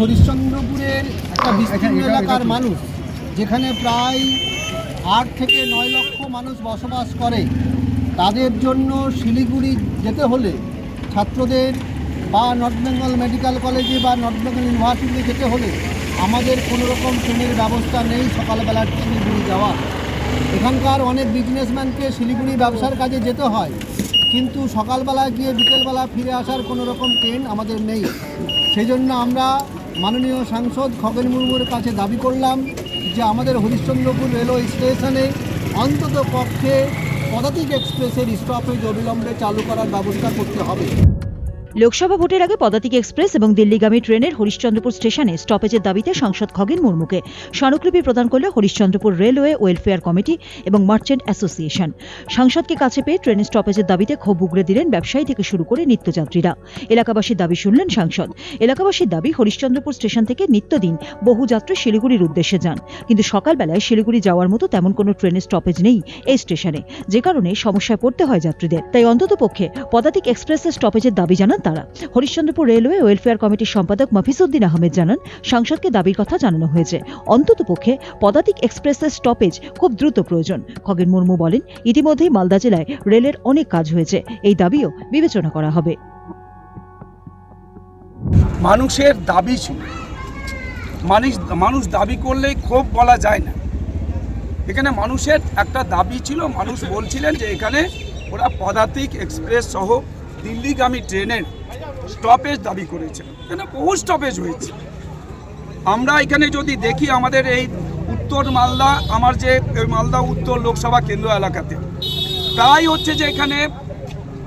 হরিশ্চন্দ্রপুরের একটা বিস্তীর্ণ এলাকার মানুষ যেখানে প্রায় আট থেকে নয় লক্ষ মানুষ বসবাস করে। তাদের জন্য শিলিগুড়ি যেতে হলে ছাত্রদের বা নর্থ বেঙ্গল মেডিকেল কলেজে বা নর্থ বেঙ্গল ইউনিভার্সিটিতে যেতে হলে আমাদের কোনো রকম ট্রেনের ব্যবস্থা নেই সকালবেলার শিলিগুড়ি যাওয়া। এখানকার অনেক বিজনেসম্যানকে শিলিগুড়ি ব্যবসার কাজে যেতে হয় কিন্তু সকালবেলা গিয়ে বিকেলবেলা ফিরে আসার কোনো রকম ট্রেন আমাদের নেই। সেই জন্য আমরা মাননীয় সাংসদ খগেন মুর্মুর কাছে দাবি করলাম যে আমাদের হরিশ্চন্দ্রপুর রেলওয়ে স্টেশনে অন্তত পক্ষে পদাতিক এক্সপ্রেসের স্টপেজ অবিলম্বে চালু করার ব্যবস্থা করতে হবে। লোকসভা ভোটের আগে পদাতিক এক্সপ্রেস এবং দিল্লিগামী ট্রেনের হরিশ্চন্দ্রপুর স্টেশনে স্টপেজের দাবিতে সাংসদ খগেন মুর্মুকে স্মারকলিপি প্রদান করল হরিশ্চন্দ্রপুর রেলওয়ে ওয়েলফেয়ার কমিটি এবং মার্চেন্ট অ্যাসোসিয়েশন। সাংসদকে কাছে পেয়ে ট্রেনের স্টপেজের দাবিতে ক্ষোভ উগড়ে দিলেন ব্যবসায়ী থেকে শুরু করে নিত্যযাত্রীরা। এলাকাবাসীর দাবি শুনলেন সাংসদ। এলাকাবাসীর দাবি, হরিশ্চন্দ্রপুর স্টেশন থেকে নিত্যদিন বহু যাত্রী শিলিগুড়ির উদ্দেশ্যে যান। কিন্তু সকালবেলায় শিলিগুড়ি যাওয়ার মতো তেমন কোনো ট্রেনের স্টপেজ নেই এই স্টেশনে। যে কারণে সমস্যায় পড়তে হয় যাত্রীদের। তাই অন্ততপক্ষে পদাতিক এক্সপ্রেসের স্টপেজের দাবি জানান তারা। হরিশ্চন্দ্রপুর রেলওয়ে ওয়েলফেয়ার কমিটির সম্পাদক মফিসুদ্দিন আহমেদ জানান, সাংসদকে দাবির কথা জানানো হয়েছে। অন্ততপক্ষে পদাতিক এক্সপ্রেসের স্টপেজ খুব দ্রুত প্রয়োজন। খগেন মুর্মু বলেন, ইতিমধ্যেই মালদা জেলায় রেলের অনেক কাজ হয়েছে। এই দাবিও বিবেচনা করা হবে। মানুষের দাবি ছিল। মানুষ মানুষ দাবি করলে ক্ষোভ বলা যায় না। এখানে মানুষের একটা দাবি ছিল। মানুষ বলছিলেন যে এখানে ওরা পদাতিক এক্সপ্রেস সহ দিল্লিগামী ট্রেনের স্টপেজ দাবি করেছে। এখানে বহু স্টপেজ হয়েছে। আমরা এখানে যদি দেখি আমাদের এই উত্তর মালদা, আমার যে মালদা উত্তর লোকসভা কেন্দ্র এলাকাতে, প্রায় হচ্ছে যে এখানে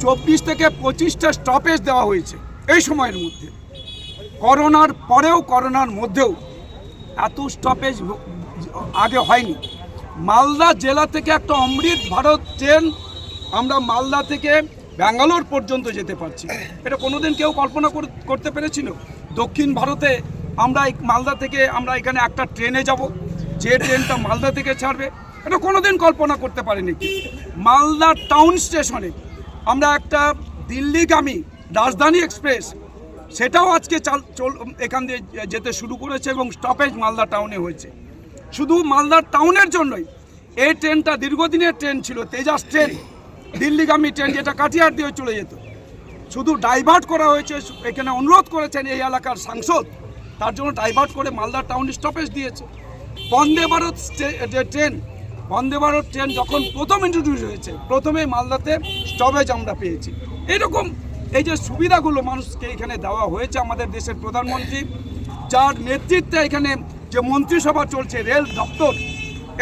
চব্বিশ থেকে পঁচিশটা স্টপেজ দেওয়া হয়েছে এই সময়ের মধ্যে। করোনার পরেও, করোনার মধ্যেও এত স্টপেজ আগে হয়নি। মালদা জেলা থেকে একটা অমৃত ভারত ট্রেন আমরা মালদা থেকে ব্যাঙ্গালোর পর্যন্ত যেতে পারছি। এটা কোনোদিন কেউ কল্পনা কর- করতে পেরেছিল? দক্ষিণ ভারতে আমরা মালদা থেকে আমরা এখানে একটা ট্রেনে যাব, যে ট্রেনটা মালদা থেকে ছাড়বে। এটা কোনোদিন কল্পনা করতে পারিনি মালদা টাউন স্টেশনে আমরা একটা দিল্লিগামী রাজধানী এক্সপ্রেস, সেটাও আজকে চাল চল এখান দিয়ে যেতে শুরু করেছে এবং স্টপেজ মালদা টাউনে হয়েছে। শুধু মালদা টাউনের জন্যই, এই ট্রেনটা দীর্ঘদিনের ট্রেন ছিল, তেজাস ট্রেন। দিল্লিগামী ট্রেন যেটা কাটিয়ার দিয়ে চলে যেত। শুধু ডাইভার্ট করা হয়েছে, এখানে অনুরোধ করেছেন এই এলাকার সাংসদ, তার জন্য ডাইভার্ট করে মালদা টাউন স্টপেজ দিয়েছে। বন্দে ভারত যে ট্রেন, বন্দে ভারত ট্রেন যখন প্রথম ইন্ট্রোডিউস হয়েছে প্রথমে মালদাতে স্টপেজ আমরা পেয়েছি। এরকম এই যে সুবিধাগুলো মানুষকে এখানে দেওয়া হয়েছে আমাদের দেশের প্রধানমন্ত্রী, যার নেতৃত্বে এখানে যে মন্ত্রিসভা চলছে, রেল দপ্তর,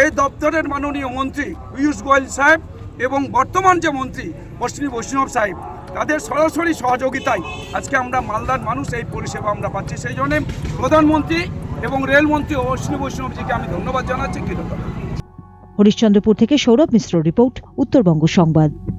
এই দপ্তরের মাননীয় মন্ত্রী পীয়ূষ গোয়েল সাহেব এবং বর্তমান যে মন্ত্রী অশ্বিনী বৈষ্ণব সাহেব, তাদের সরাসরি সহযোগিতায় আজকে আমরা মালদার মানুষ এই পরিষেবা আমরা পাচ্ছি। সেই জন্যে প্রধানমন্ত্রী এবং রেলমন্ত্রী অশ্বিনী বৈষ্ণবজিকে আমি ধন্যবাদ জানাচ্ছি। কৃতজ্ঞতা। হরিশ্চন্দ্রপুর থেকে সৌরভ মিশ্র রিপোর্ট, উত্তরবঙ্গ সংবাদ।